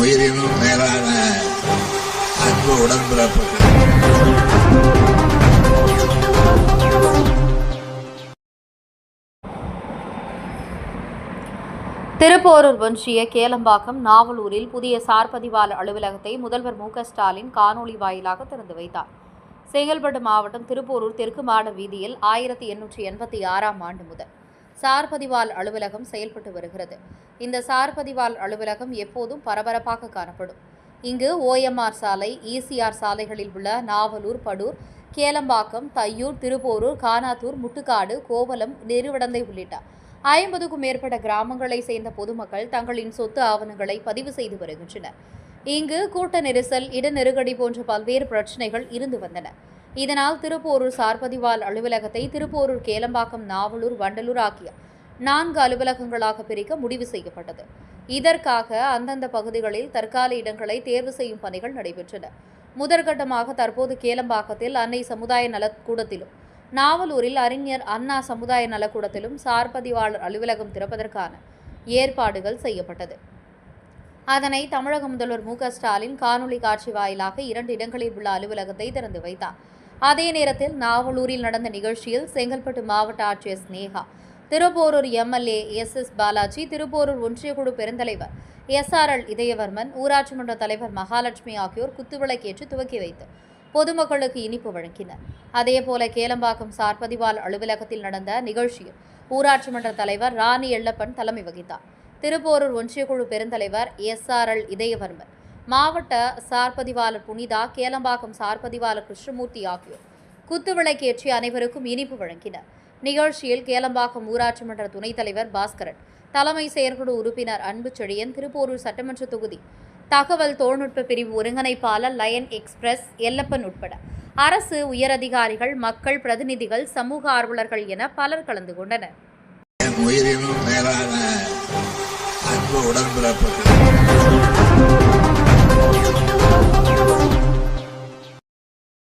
உயிரினும் மேலான அன்பு உடன்பிறப்புகள். திருப்போரூர் ஒன்றிய கேளம்பாக்கம் நாவலூரில் புதிய சார்பதிவாளர் அலுவலகத்தை முதல்வர் மு ஸ்டாலின் காணொலி வாயிலாக திறந்து வைத்தார். செங்கல்பட்டு மாவட்டம் திருப்போரூர் தெற்கு மாட வீதியில் ஆயிரத்தி எண்ணூற்றி எண்பத்தி ஆறாம் ஆண்டு முதல். சார்பதிவால் அலுவலகம் செயல்பட்டு வருகிறது. இந்த சார்பதிவால் அலுவலகம் எப்போதும் பரபரப்பாக காணப்படும். இங்கு ஓஎம்ஆர் சாலை இசிஆர் சாலைகளில் உள்ள நாவலூர் படூர் கேலம்பாக்கம் தையூர் திருப்போரூர் கானாத்தூர் முட்டுக்காடு கோவலம் நெருவடந்தை உள்ளிட்ட ஐம்பதுக்கும் மேற்பட்ட கிராமங்களை சேர்ந்த பொதுமக்கள் தங்களின் சொத்து ஆவணங்களை பதிவு செய்து வருகின்றனர். இங்கு கூட்ட நெரிசல் இட நெருக்கடி போன்ற பல்வேறு பிரச்சினைகள் இருந்து வந்தன. இதனால் திருப்போரூர் சார்பதிவால் அலுவலகத்தை திருப்போரூர் கேலம்பாக்கம் நாவலூர் வண்டலூர் ஆகிய நான்கு அலுவலகங்களாக பிரிக்க முடிவு செய்யப்பட்டது. இதற்காக அந்தந்த பகுதிகளில் தற்கால இடங்களை தேர்வு செய்யும் பணிகள் நடைபெற்றன. முதற்கட்டமாக தற்போது கேலம்பாக்கத்தில் அன்னை சமுதாய நலக்கூடத்திலும் நாவலூரில் அறிஞர் அண்ணா சமுதாய நலக்கூடத்திலும் சார்பதிவாளர் அலுவலகம் திறப்பதற்கான ஏற்பாடுகள் செய்யப்பட்டது. அதனை தமிழக முதல்வர் மு க ஸ்டாலின் காணொலி காட்சி வாயிலாக இரண்டு இடங்களில் உள்ள அலுவலகத்தை திறந்து வைத்தார். அதே நேரத்தில் நாவலூரில் நடந்த நிகழ்ச்சியில் செங்கல்பட்டு மாவட்ட ஆட்சியர் Sneha Thiruporur MLA S S Balaji Thiruporur ஒன்றியக்குழு பெருந்தலைவர் எஸ்ஆர்எல் இதயவர்மன் ஊராட்சி மன்ற தலைவர் மகாலட்சுமி ஆகியோர் குத்துவிளக்கேற்று துவக்கி வைத்து பொதுமக்களுக்கு இனிப்பு வழங்கினர். அதேபோல கேலம்பாக்கம் சார்பதிவால் அலுவலகத்தில் நடந்த நிகழ்ச்சியில் ஊராட்சி மன்ற தலைவர் ராணி எள்ளப்பன் தலைமை வகித்தார். திருப்போரூர் ஒன்றியக்குழு பெருந்தலைவர் எஸ்ஆர்எல் இதயவர்மன் மாவட்ட சார்பதிவாளர் புனிதா கேளம்பாக்கம் சார்பதிவாளர் கிருஷ்ணமூர்த்தி ஆகியோர் குத்துவிளக்கேற்றி அனைவருக்கும் இனிப்பு வழங்கினர். நிகழ்ச்சியில் கேளம்பாக்கம் ஊராட்சி மன்ற துணைத் தலைவர் பாஸ்கரன் தலைமை செயற்குழு உறுப்பினர் அன்பு செழியன் திருப்போரூர் சட்டமன்ற தொகுதி தகவல் தொழில்நுட்ப பிரிவு ஒருங்கிணைப்பாளர் லயன் எக்ஸ்பிரஸ் எல்லப்பன் உட்பட அரசு உயரதிகாரிகள் மக்கள் பிரதிநிதிகள் சமூக ஆர்வலர்கள் என பலர் கலந்து கொண்டனர்.